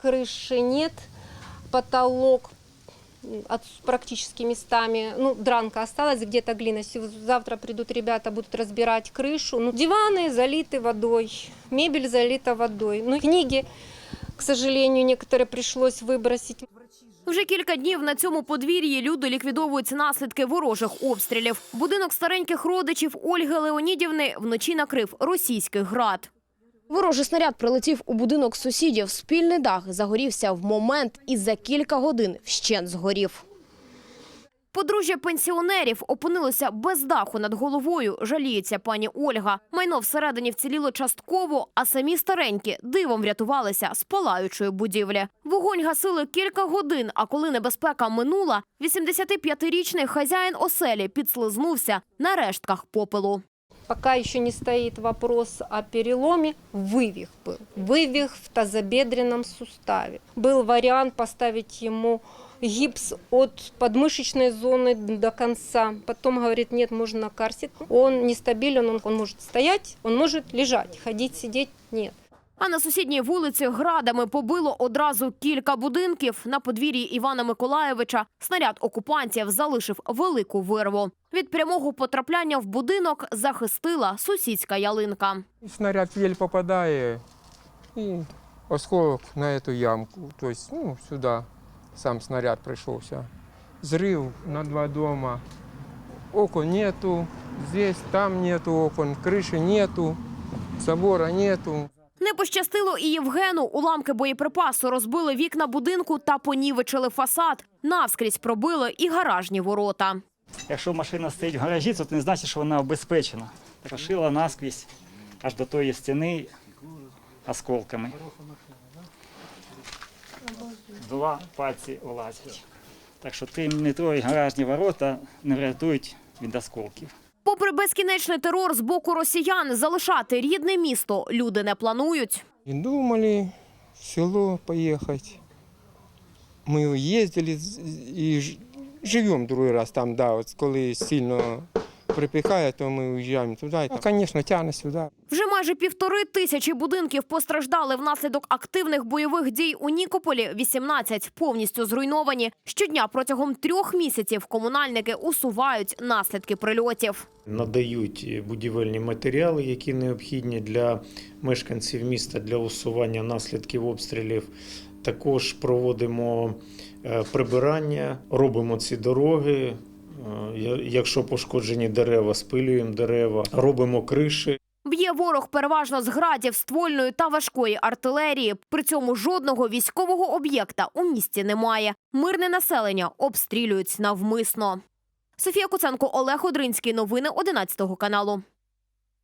Крыши нет, потолок м, от, практически местами, ну, дранка осталась, где-то глина. Сев- Завтра придут ребята, будут разбирать крышу. Ну, диваны залиты водой, мебель залита водой. Ну, книги, к сожалению, некоторые пришлось выбросить. Вже кілька днів на цьому подвір'ї люди ліквідовують наслідки ворожих обстрілів. Будинок стареньких родичів Ольги Леонідівни вночі накрив російський град. Ворожий снаряд прилетів у будинок сусідів. Спільний дах загорівся в момент і за кілька годин вщент згорів. Подружжя пенсіонерів опинилося без даху над головою, жаліється пані Ольга. Майно всередині вціліло частково, а самі старенькі дивом врятувалися з палаючої будівлі. Вогонь гасили кілька годин, а коли небезпека минула, 85-річний хазяїн оселі підслизнувся на рештках попелу. Пока еще не стоит вопрос о переломе, вывих был. Вывих в тазобедренном суставе. Был вариант поставить ему гипс от подмышечной зоны до конца. Потом говорит, нет, можно карсит. Он нестабилен, он, он может стоять, он может лежать, ходить, сидеть нет. А на сусідній вулиці градами побило одразу кілька будинків. На подвір'ї Івана Миколаєвича снаряд окупантів залишив велику вирву. Від прямого потрапляння в будинок захистила сусідська ялинка. И снаряд еле попадает, и осколок на эту ямку, то есть, ну, сюда сам снаряд пришелся. Взрыв на два дома. Окон нету, здесь, там нету окон, крыши нету, забора нету. Не пощастило і Євгену. Уламки боєприпасу розбили вікна будинку та понівечили фасад. Навскрізь пробили і гаражні ворота. Якщо машина стоїть в гаражі, то це не значить, що вона обезпечена. Прошила наскрізь аж до тої стіни осколками. Два пальці влазять. Так що триметрові гаражні ворота не врятують від осколків. Попри безкінечний терор з боку росіян, залишати рідне місто люди не планують. І думали в село поїхати. Ми їздили з- живемо другий раз там, да, от коли сильно припихає, то ми уїжджаємо туди. А, звісно, тягне сюди. Вже майже півтори тисячі будинків постраждали внаслідок активних бойових дій у Нікополі. 18 повністю зруйновані. Щодня протягом трьох місяців комунальники усувають наслідки прильотів. надають будівельні матеріали, які необхідні для мешканців міста для усування наслідків обстрілів. Також проводимо е, прибирання, робимо ці дороги. Е, Якщо пошкоджені дерева, спилюємо дерева, робимо криші. Б'є ворог переважно з градів, ствольної та важкої артилерії. При цьому жодного військового об'єкта у місті немає. Мирне населення обстрілюють навмисно. Софія Куценко, Олег Одринський. Новини 11 каналу.